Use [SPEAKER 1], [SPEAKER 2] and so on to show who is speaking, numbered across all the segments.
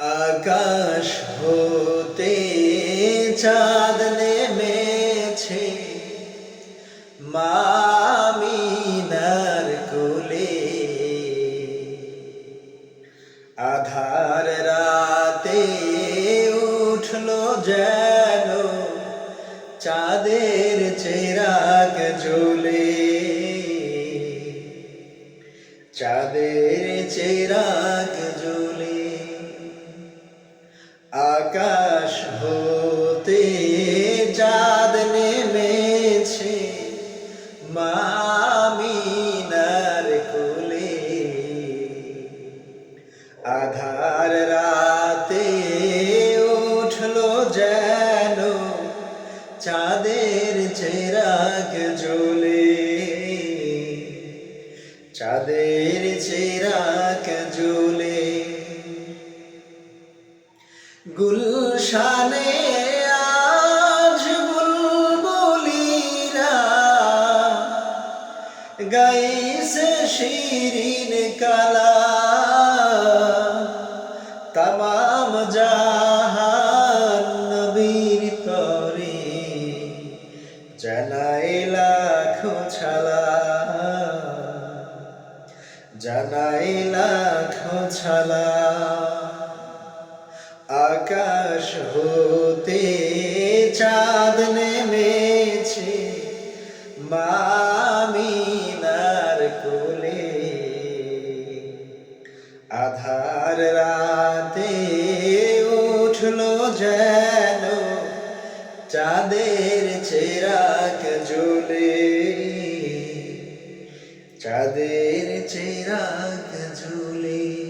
[SPEAKER 1] আকাশ হতে চাঁদ নেমেছে, মামিনার কোলে। আধার রাতে উঠল যেন, চাঁদের চেরাগ জ্বলে। চাঁদের চেরাগ জ্বলে। আকাশ হতে চাঁদ নেমেছে। মামিনার কোলে। আধার রাতে উঠল যেন, চাঁদের চেরাগ জ্বলে। চাঁদের চেরাগ জ্বলে। গুলশানে আজ বুলবুলিরা গাইছে শিরিন কালা। তামাম জাহান নবীর তরে জানাই লাখো ছালা। জানাই লাখো ছালা। আকাশ হতে চাঁদ নেমেছে, মামিনার কোলে। আধার রাতে উঠল যেন, চাঁদের চেরাক জ্বলে। চাঁদের চেরাক জ্বলে।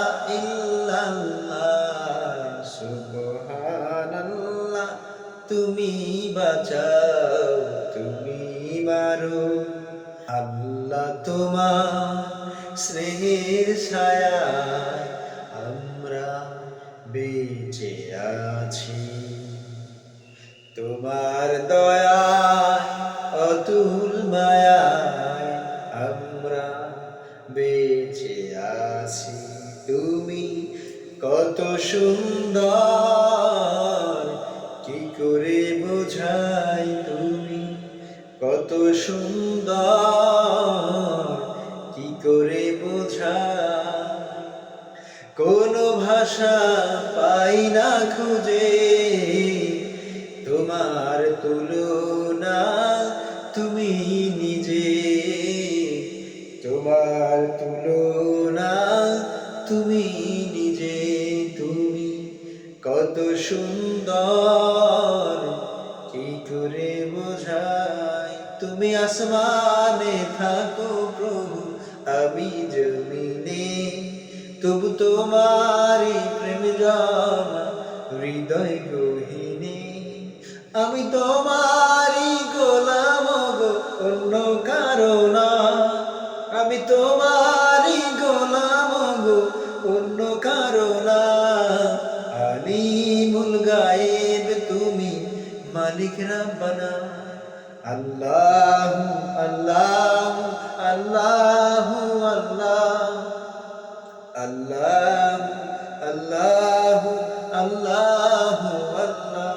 [SPEAKER 1] তুমি বাঁচাও, তুমি মারো। আল্লাহ তোমার স্নেহের ছায়া আমরা বেঁচে আছি। তোমার দয়া অতুল মায়ায় আমরা বেঁচে আছি। তুমি কত সুন্দর সুন্দর, কি করে বোঝাই কোন ভাষা পাই না খুঁজে, তোমার তুলনা তুমি নিজে। তোমার তুলনা তুমি নিজে, তুমি কত সুন্দর, কি করে বোঝাই তুমি আসমানে থাকো প্রভু, আমি জমিনে। তবু তোমারই প্রেম জমা হৃদয় গহিনে। আমি তোমারই গোলাম গো, অন্য কারও না। আমি তোমারই গোলাম গো, অন্য কারও না। আলিমুল গায়েব তুমি মালিক রাব্বানা। আল্লাহ আল্লাহ আল্লাহ আল্লাহ আল্লাহ আল্লাহ আল্লাহ আল্লাহ।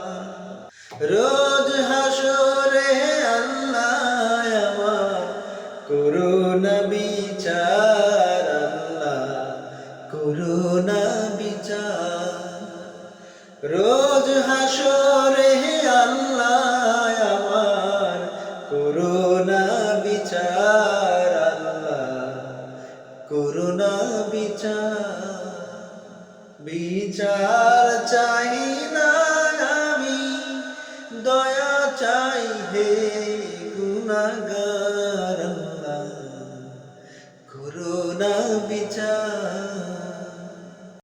[SPEAKER 1] রোজ হাসরে রোজ হাসরে করুণা বিচার বিচার চাই না আমি দয়া চাই হে